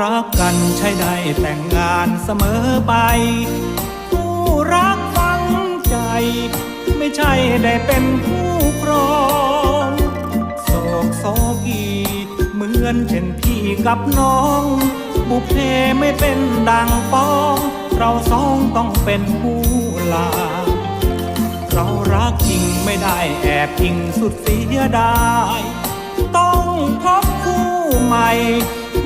ไม่ได้แต่งงานเสมอไปผู้รักฟังใจ ไม่ใช่ได้เป็นผู้ครองโศกโศกีเหมือนเช่นพี่กับน้อง บุพเพไม่เป็นดังป้อง เราสองต้องเป็นผู้ลา เรารักจริงไม่ได้แอบอิงสุดเสียดาย ต้องพบคู่ใหม่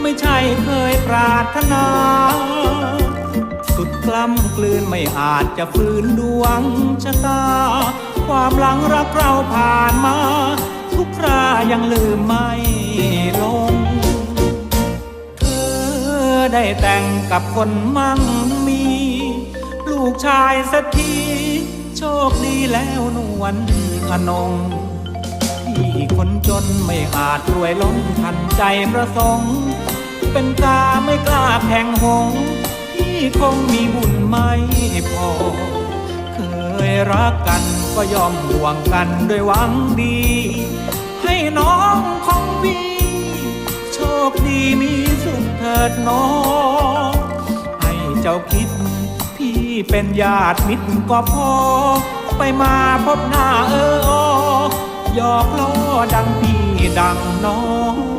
ไม่ใช่เคยปรารถนา สุดกล้ำกลืนไม่อาจจะฟื้นดวงชะตา ความหลังรักเราผ่านมา ทุกครายังลืมไม่ลง เธอได้แต่งกับคนมั่งมี ลูกชายสักทีโชคดีแล้วนวลอนงที่คนจนไม่อาจรวยล้นทันใจประสงค์ เป็นกาไม่กล้าแข่งหงที่คงมีบุญไม่พอ เคยรักกันก็ยอมห่วงกันด้วยหวังดี ให้น้องของพี่โชคดีมีสุขเถิดน้อง ให้เจ้าคิด พี่เป็นญาติมิตรก็พอ ไปมาพบหน้าเอออหยอกล้อดังพี่ดังน้อง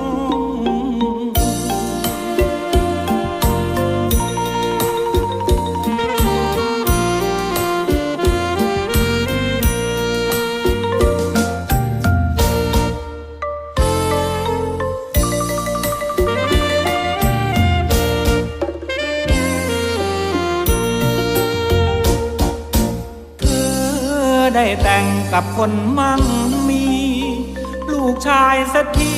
ได้แต่งกับคนมั่งมี ลูกชายสักที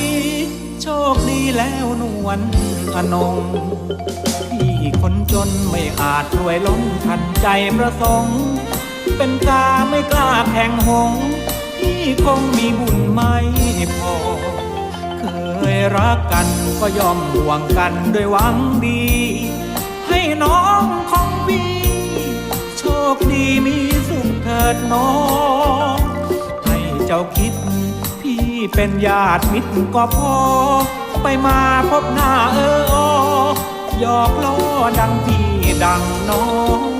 โชคดีแล้วนวลอนงที่คนจนไม่อาจรวยล้นทันใจประสงค์เป็นกาไม่กล้าแข่งหงที่คงมีบุญไม่พอ เคยรักกันก็ยอมห่วงกันด้วยหวังดี ดน้อง ให้เจ้าคิด พี่เป็นญาติมิตรก็พอ ไปมาพบหน้าเอออหยอกล้อดังพี่ดังน้อง